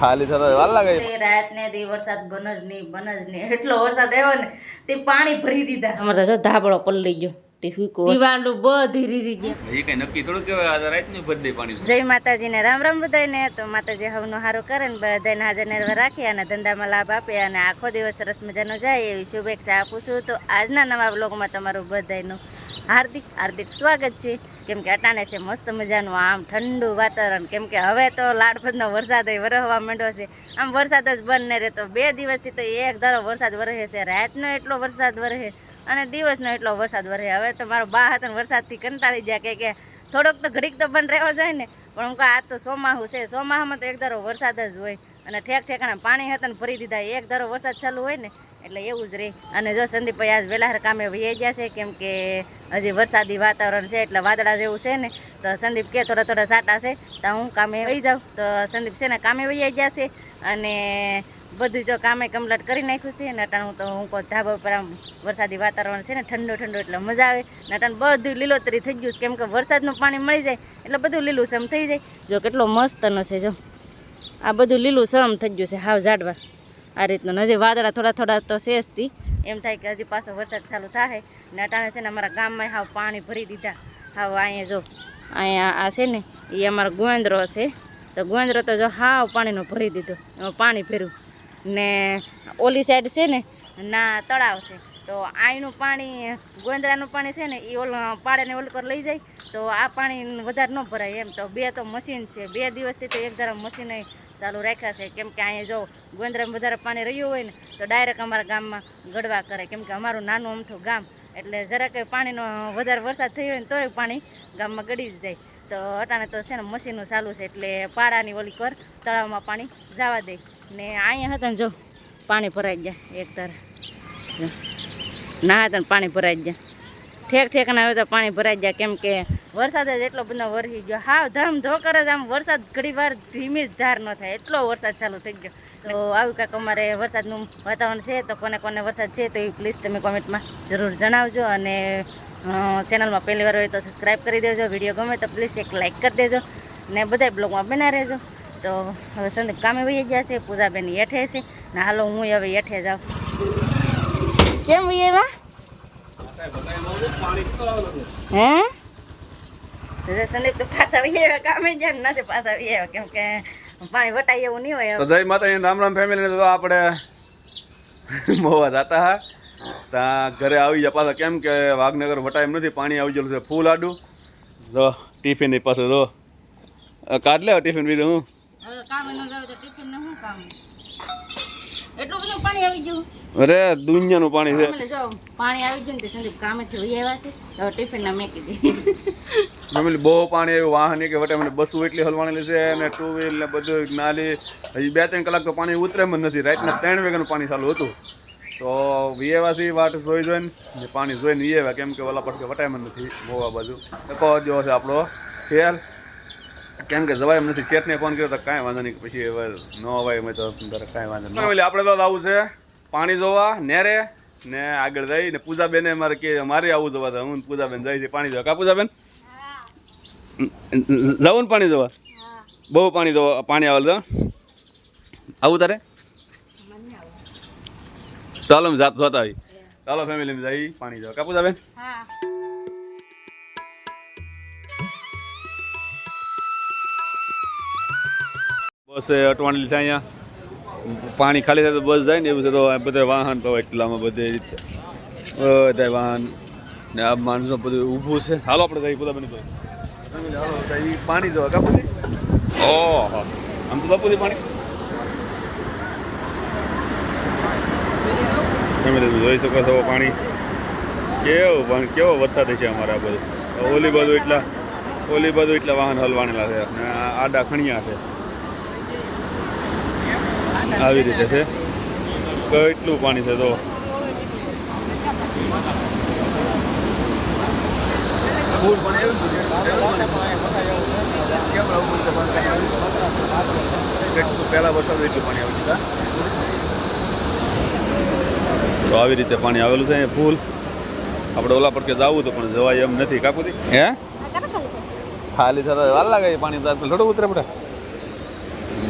ખાલી થતા વાર લાગે રાત ને દી વરસાદ બન જ નહીં બન જ નહીં. એટલો વરસાદ આવ્યો ને તે પાણી ભરી દીધા. અમારે તો જો ધાબળો પલળી ગયો. તે હુકો દિવાલું બધી રીઝી ગયા. એ કઈ નક્કી થોડું કેવાય આ રાતનું ભરી દે પાણી જય માતાજીને રામ રામ બધાને તો માતાજી હવનું સારું કરે ને બધાને હાજર ને રાખી અને ધંધામાં લાભ આપે અને આખો દિવસ સરસ મજાનો જાય એવી શુભેચ્છા આપું છું. તો આજના નવા બ્લોગમાં તમારું બધાનું હાર્દિક હાર્દિક સ્વાગત છે. કેમ કે અટાણે છે મસ્ત મજાનું આમ ઠંડુ વાતાવરણ. કેમ કે હવે તો લાડફતનો વરસાદ વરહવા માંડ્યો છે. આમ વરસાદ જ બંધ નહીં રહેતો. બે દિવસથી તો એક ધારો વરસાદ વરસે છે. રાતનો એટલો વરસાદ વરસે અને દિવસનો એટલો વરસાદ વરસે હવે તો મારો બા હતો વરસાદથી કંટાળી ગયા કે કે થોડોક તો ઘડીક તો બંધ રહેવો જાય ને. પણ હું કહું આ તો સોમાહું છે. સોમાહમાં તો એક ધારો વરસાદ જ હોય અને ઠેક ઠેકાણે પાણી હતા ને ભરી દીધા. એક ધારો વરસાદ ચાલુ હોય ને એટલે એવું જ રહે અને જો સંદીપભાઈ આજ વેલાહર કામે વહી ગયા છે, કેમ કે હજી વરસાદી વાતાવરણ છે, એટલે વાદળા જેવું છે ને, તો સંદીપ કે થોડા થોડા સાટા છે, તો હું કામે વહી જાઉં. તો સંદીપ છે ને કામે વહી ગયા છે અને બધું જો કામે કમ્પ્લીટ કરી નાખ્યું છે, નટણ હું તો હું કહું ધાબા ઉપર આમ વરસાદી વાતાવરણ છે ને, ઠંડુ ઠંડુ એટલે મજા આવે. નટણ બધું લીલોતરી થઈ ગયું છે, કેમ કે વરસાદનું પાણી મળી જાય, એટલે બધું લીલું સમ થઈ જાય. જો કેટલો મસ્તનો છે, જો. આ બધું લીલું સમ થઈ ગયું છે, હાવ ઝાડવા. આ રીતનું હજી વાદળા થોડા થોડા તો છે એમ થાય કે હજી પાછો વરસાદ ચાલુ થાય ને અટાણે છે ને અમારા ગામમાં હાવ પાણી ભરી દીધા. હાવ અહીંયા જો, અહીંયા આ છે ને એ અમારો ગોંદરો છે. તો ગોંદરો તો જો હાવ પાણીનો ભરી દીધો પાણી ભર્યું. ને ઓલી સાઈડ છે ને, ના, તળાવ છે. તો આઈનું પાણી, ગોંદરાનું પાણી છે ને એ ઓલ પાડેને ઓલ પર લઈ જાય. તો આ પાણી વધારે ન ભરાય એમ. તો બે તો મશીન છે. બે દિવસથી તો એક ધારા મશીન ચાલુ રાખ્યા છે. કેમ કે અહીંયા જો ગોંદરામાં વધારે પાણી રહ્યું હોય ને, તો ડાયરેક્ટ અમારા ગામમાં ગળવા કરે. કેમ કે અમારું નાનું અમથું ગામ, એટલે જરાક પાણીનો વધારે વરસાદ થયો હોય ને, તોય પાણી ગામમાં ગળી જ જાય. તો અટાણે તો છે ને મશીનો ચાલુ છે, એટલે પાડાની ઓલી પર તળાવમાં પાણી જવા દે. ને અહીંયા હતા ને જો, પાણી ભરાઈ ગયા એક જો. ના હતા પાણી ભરાઈ ગયા. ઠેક ઠેકાના હવે તો પાણી ભરાઈ ગયા. કેમ કે વરસાદ જ એટલો બધો વરસી ગયો. હા ધમ ધોકર જ આમ વરસાદ ઘણી વાર ધીમી જ ધાર ન થાય. એટલો વરસાદ ચાલુ થઈ ગયો. તો આવું કાંઈક અમારે વરસાદનું વાતાવરણ છે તો કોને કોને વરસાદ છે તો એ પ્લીઝ તમે કોમેન્ટમાં જરૂર જણાવજો અને ચેનલમાં પહેલી વાર હોય તો સબસ્ક્રાઈબ કરી દેજો. વીડિયો ગમે તો પ્લીઝ એક લાઇક કરી દેજો ને બધા બ્લોગમાં બના રહેજો. તો હવે સંદીપ કામે વહી ગયા છે, પૂજાબેન હેઠે છે ને હાલો હું હવે હેઠે જાઉં. કેમ વહી એમાં હે? તો પાછા વહી આવ્યા કામે નથી પાછા વહી કેમ કે પાણી વટાય એવું નહીં હોય જય માતા રામ રામ ફેમિલી તો આપણે મોવા જતા હા. ત્યાં ઘરે આવી ગયા પાછા. કેમ કે વાઘનગર વટાય નથી પાણી આવી ગયેલું છે. ફૂલ આડું. જો ટિફિનની પાસે જો. કાઢ લે ટિફિન બીજું હું. હવે કામે ન જાવ તો ટિફિન ને શું કામ? એટલું બધું પાણી આવી ગયું. અરે દુનિયાનું પાણી છે. પાણી આવી ગયું ને સંદીપ કામેથી વહી આવ્યા છે. ટિફિન ના મેકી બહુ પાણી આવ્યું વાહન કે વટે મને બસો એટલી હલવાણેલી છે અને ટુ વ્હીલ ને બધું નાલી. હજી બે ત્રણ કલાક તો પાણી ઉતરે જ નથી. રાતના ત્રણ વાગ્યાનું પાણી ચાલુ હતું. તો વિયેવાથી વાટ જોઈ જોઈને. પાણી જોઈને વિયેવા કેમ કે ઓલા પડકે વટાય નથી બહુ આ બાજુ. ટકો જો છે આપણો ખેલ કેમ કે જવાય એમ નથી. ચેટને ફોન કર્યો તો કાંઈ વાંધો નહીં પછી હવે ન અવાય તો કાંઈ વાંધો નહીં. આપણે તો આવું છે. પાણી જોવા નેરે ને આગળ જઈ ને પૂજાબેને મારે કે મારે આવું જોવા તો હું પૂજાબેન જઈ છે પાણી જોવા. કા પૂજાબેન? જવું ને પાણી જોવા? બહુ પાણી જોવા પાણી આવે તો આવું તારે? ચાલો જાત જોતા આવી. ચાલો ફેમિલી જઈ પાણી જોવા. કા પૂજાબેન? બસ એ લીધા અહીંયા. પાણી ખાલી થાય તો બસ જાય ને, એવું છે તો આ બધા વાહન તો એટલામાં બધે રીતે. બધા વાહન ને આ માણસો બધું ઊભું છે. હાલો આપણે થઈ બધા બની હાલો પાણી જોવા કાપુજી ઓહો આમ તો બાપુજી પાણી. જોઈ શકો છો પાણી. કેવું પણ કેવો વરસાદ છે અમારા બધું. ઓલી બાજુ એટલા, ઓલી બાજુ એટલા વાહન હલવાણેલા છે. અને આડા ખણિયા છે. આવી રીતે છે. કેટલું પાણી છે તો પહેલા વરસાદ એટલું પાણી આવી છે તો આવી રીતે પાણી આવેલું છે ફૂલ. આપણે ઓલા પર કે જવું તો પણ જવાય એમ નથી. કાપુથી હે? ખાલી થતા વાર લાગે પાણી થોડું ઉતરે પડે.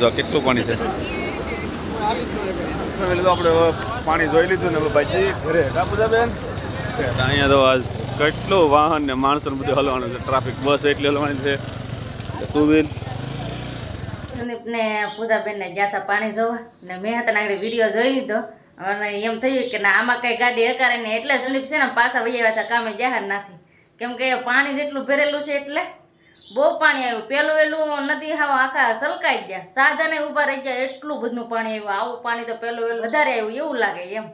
જો કેટલું પાણી છે? આપણે પાણી જોઈ લીધું ને હવે ઘરે બેન અહીંયા તો આજ કેટલું વાહન ને માણસો બધું હલવાનું છે. ટ્રાફિક બસ એટલી હલવાની છે. ટુ વ્હીલ સંદીપને પૂજાબેનને ગયા હતા પાણી જોવા ને મેં હતા આગળ વીડિયો જોઈ લીધો. અને એમ થયું કે ના આમાં કઈ ગાડી હકારે ને એટલે સંદીપ છે ને પાછા વૈયા હતા કામે જહાર નથી. કેમ કે પાણી જેટલું ભરેલું છે એટલે બહુ પાણી આવ્યું. પેલું એલું નદી હાવ આખા સલકાઈ ગયા. સાધને ઊભા રહી ગયા એટલું બધું પાણી આવ્યું. આવું પાણી તો પેલું વેલું વધારે આવ્યું એવું લાગે એમ.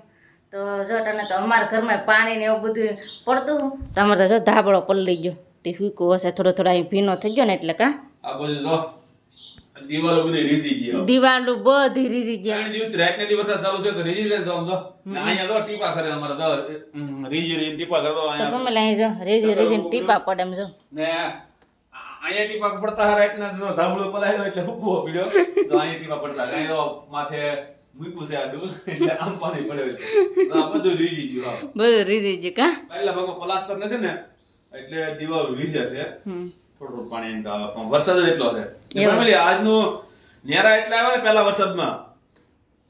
તો જો તને તો અમારા ઘરમાં પાણી ને એવું બધું પડતું. તમારે તો જો ધાબળો પલળી ગયો. તે હુકું હશે થોડો થોડો અહીં ભીનો થઈ ગયો ને એટલે કા? આ બધું જો દિવાલો બધી રીસી ગઈ દિવાલું બધી રીઝી ગયા. ત્રણ દિવસથી રાતના દિવસ ચાલુ છે તો આમ તો? અહીંયા તો ટીપા કરે અમારે તો. રીજી ટીપા કરતો તો અહીંયા અહીં જો રેજી રેજી ટીપા પડે એમ જો. ને અહીંયા ટીપા પડતા હા રાતના જો ધાબળો પલાયો એટલે હુકવો પડ્યો. તો અહીંયા ટીપા પડતા અહીં તો માથે મૂક્યું છે આડું એટલે આમ પાણી પડે તો આ બધું રીજી ગયું બધું રીજી ગયું કા? પહેલા ભાગમાં પ્લાસ્ટર નથી ને એટલે દિવાલ રીજે છે. થોડું થોડું પાણી એમ તો પણ વરસાદ જ એટલો છે. ફેમિલી આજનું નેરા એટલે આવે ને પહેલા વરસાદમાં.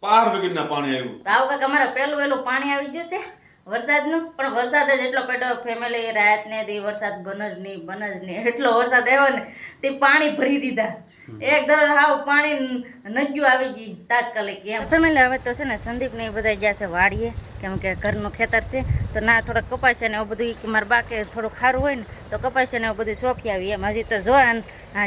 પાર વગરના પાણી આવ્યું. તાવ કાકા કાંઈક પહેલું પહેલું પાણી આવી જશે છે? વરસાદનું? પણ વરસાદ જ એટલો પડ્યો ફેમિલી રાત ને દી વરસાદ બન જ નહીં બન જ નહીં. એટલો વરસાદ આવ્યો ને તે પાણી ભરી દીધા. એક દર હાવ પાણી નજ્યું આવી ગઈ તાત્કાલિક એમ. ફેમિલી હવે તો છે ને સંદીપ ને એ બધા ગયા છે વાડીએ કેમ કે ઘરનું ખેતર છે તો ના થોડાક કપાય છે ને એવું બધું કે મારા બાકે થોડું ખારું હોય ને તો કપાય છે ને એવું બધું સોંપી આવી એમ. હજી તો જો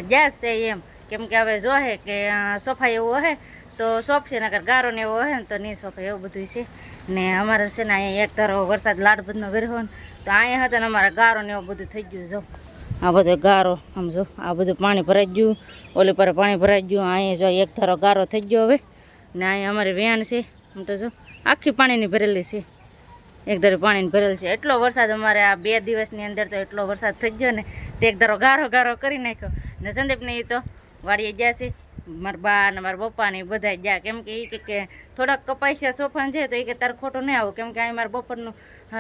ગયા છે એમ. કેમ કે હવે જોહે કે સોફા એવું હે તો શોપ છે નગર ગારો ને એવો હોય ને તો નહીં શોપ એવું બધું છે. ને અમારે છે ને અહીંયા એક ધારો વરસાદ લાડ બધનો વેરવો ને, તો અહીંયા હતા ને અમારે ગારો ને એવું બધું થઈ ગયું, જો. આ બધો ગારો સમજો આ બધું પાણી ભરાઈ ગયું, ઓલી પર પાણી ભરાઈ ગયું, અહીંયા જો એક ધારો ગારો થઈ ગયો હવે. ને અહીંયા અમારી વેણ છે, આમ તો જો, આખી પાણીની ભરેલી છે. એક ધારો પાણીની ભરેલ છે. એટલો વરસાદ અમારે આ બે દિવસની અંદર તો એટલો વરસાદ થઈ ગયો ને, તે એક ધારો ગારો ગારો કરી નાખ્યો. ને સંદીપને એ તો વાડીએ ગયા છે. મારા બા ને મારા પપ્પા ને બધા ગયા. કેમ કે એ કે થોડાક કપાસિયા સોફાન છે તો એ કે તાર ખોટો નહીં આવો. કેમ કે અહીં મારા બપોરનું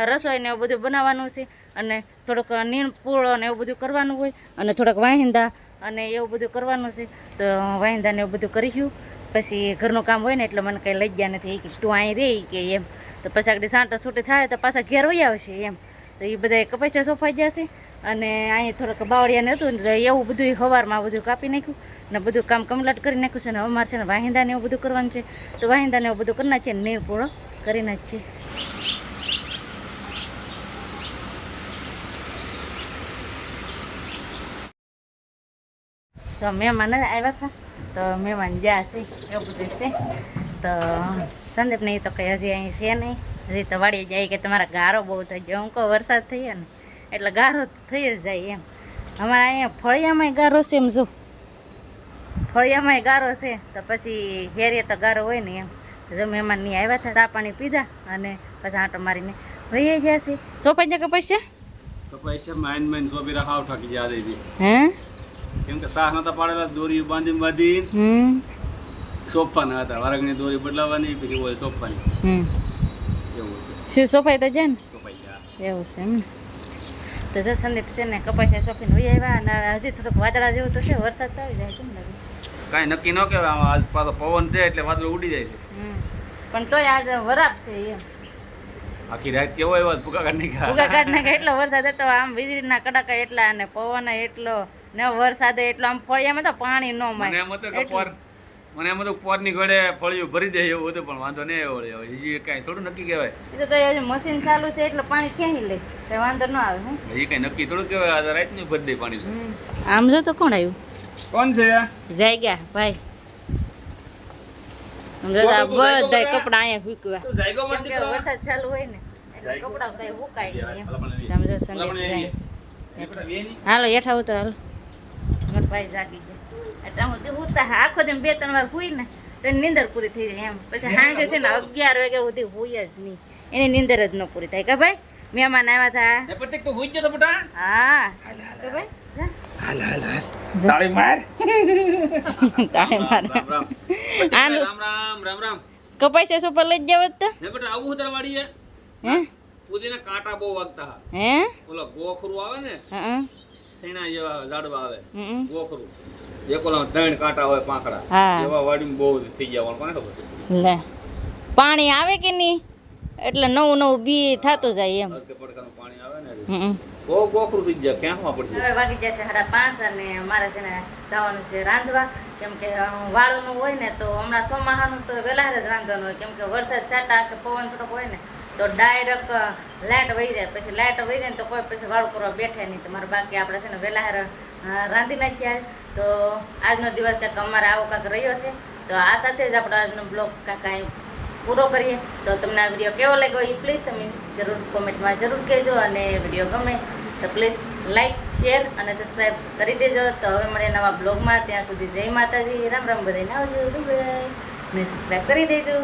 રસોઈ ને એવું બધું બનાવવાનું છે અને થોડુંક નીણ પૂળો ને એવું બધું કરવાનું હોય અને થોડાક વાહિંદા અને એવું બધું કરવાનું છે. તો વાહિંદા ને એવું બધું કરી ગયું. પછી ઘરનું કામ હોય ને એટલે મને કંઈ લઈ ગયા નથી. એ કે તું અહીં રે કે એમ. તો પછી આગળ સાંટા છૂટી થાય તો પાછા ઘેર વહી આવશે એમ. તો એ બધા કપાસિયા સોફાઈ જશે અને અહીં થોડાક બાવળિયાને હતું ને એવું બધું સવારમાં બધું કાપી નાખ્યું. ને બધું કામ કમલાટ કરી નાખ્યું છે ને હવે મારે છે ને વાહિંદાને એવું બધું કરવાનું છે. તો વાહિંદાને એવું બધું કરી નાખીએ નીર પૂરો કરી નાખીએ. તો મહેમાન આવ્યા હતા. તો મહેમાન જ્યાં છે, એવું બધું છે. તો સંદીપ એ તો કંઈ હજી અહીં છે નહીં. હજી તો વાળી જાય કે તમારા ગારો બહુ થઈ ગયો. હું કહું વરસાદ થઈ ને, એટલે ગારો થઈ જ જાય એમ. અમારા અહીંયા ફળિયામાં ગારો છે એમ જો. ફળિયામાંય ગારો છે તો પછી હેરીએ તો ગારો હોય ને એમ. જો મહેમાનની આવ્યા હતા ચા પાણી પીધા અને પછી આંટો મારીને વહી ગયા છે. સોપાઈ જાય કે પૈસા? તો પૈસા માઇન માઇન સોબી હાવ ઠકી જા દઈ હે? કેમ કે સાહ નતા પાડેલા દોરી બાંધી બાંધી હમ. સોંપવાના હતા વારગની દોરી બદલાવાની પછી ઓય સોંપવાની. હમ. એવું શું સોપાઈ તો જાય ને? સોંપાઈ એવું છે એમ ને. તો જો સંદીપ છે ને કપાસિયા શોખીને વહી આવ્યા અને હજી થોડુંક વાદળા જેવું તો છે વરસાદ તો આવી જાય કેમ લાગે કાંઈ નક્કી ન કહેવાય આજ પાછો પવન છે એટલે વાદળ ઉડી જાય છે. પણ તોય આજે વરાપ છે એમ. આખી રાત કેવો આવ્યો ભૂકા કાઢી ભૂગા કાઢ એટલો વરસાદ હતો આમ વીજળીના કડાકા એટલા અને પવન એટલો ને વરસાદ એટલો આમ ફળિયામાં તો પાણી ન મને માય એમ હતું કે પોર મને એમ હતું પોરની ઘોડે ફળિયું ભરી દે એવું હતું પણ વાંધો નહીં આવ્યો હજી કાંઈ થોડું નક્કી કહેવાય. એ તો એ મશીન ચાલુ છે એટલે પાણી ક્યાંય લે વાંધો ન આવે હું. હજી કાંઈ નક્કી થોડું કહેવાય રાતનું ભરી દે પાણી આમ જો તો કોણ આવ્યું? કોણ છે? ભાઈ. તો બધા કપડા અહીંયા તો જાયગો વરસાદ ચાલુ હોય ને એટલે કપડા કઈ હુકાય નહીં તમે જો સંદીપ હાલો હેઠા ઉતરો હાલો. મારા ભાઈ જાગી ગયા. એટલે હું તે ઉતા આખો દિન બે ત્રણ વાર હુઈ ને તો નીંદર પૂરી થઈ જાય એમ. પછી સાંજે છે ને અગિયાર વાગ્યા સુધી હુઈ જ નહીં. એની નીંદર જ ન પૂરી થાય. કે ભાઈ? મહેમાન આવ્યા હતા તો તો હા. કે ભાઈ. હાલ હાલ હાલ. તાળી માર. તાળી માર. રામ રામ. રામ રામ કપાઈ છે પર લઈ જાવ તો. હે બેટા આવું ઉતર વાડી હે? પુદીના કાંટા બહુ વાગતા. હે? ઓલો ગોખરું આવે ને હા સેણા જેવા ઝાડવા આવે. ગોખરું. એક ઓલા ત્રણ કાંટા હોય પાંખડા. હા. એવા વાડીમાં બહુ થઈ ગયા કોને ખબર? લે. પાણી આવે કે નહીં? એટલે નવું નવું બી થતું જાય એમ. પડકાનું પાણી આવે ને હમ. બહુ ગોખરું થઈ જાય ક્યાંમાં પડશે. હવે વાગી જશે સાડા પાંચ અને મારે છે ને જવાનું છે રાંધવા. કેમ કે વાળુનું હોય ને તો હમણાં સોમાહાનું તો વહેલા જ રાંધવાનું હોય. કેમ કે વરસાદ છાંટા કે પવન થોડોક હોય ને તો ડાયરેક્ટ લાઇટ વહી જાય. પછી લાઇટ વહી જાય ને તો કોઈ પછી વાળું કરવા બેઠે નહીં. તમારે મારે બાકી આપણે છે ને વહેલા રાંધી નાખ્યા તો આજનો દિવસ કંઈક અમારે આવો કાંક રહ્યો છે. તો આ સાથે જ આપણો આજનો બ્લોગ કાંઈ કાંઈ પૂરો કરીએ. તો તમને આ વીડિયો કેવો લાગ્યો એ પ્લીઝ તમે જરૂર કોમેન્ટમાં જરૂર કહેજો અને વીડિયો ગમે તો પ્લીઝ લાઇક શેર અને સબસ્ક્રાઈબ કરી દેજો. તો હવે મળે નવા બ્લોગમાં ત્યાં સુધી જય માતાજી. રામ રામ બધાને આવજો. બાય ને સબસ્ક્રાઈબ કરી દેજો.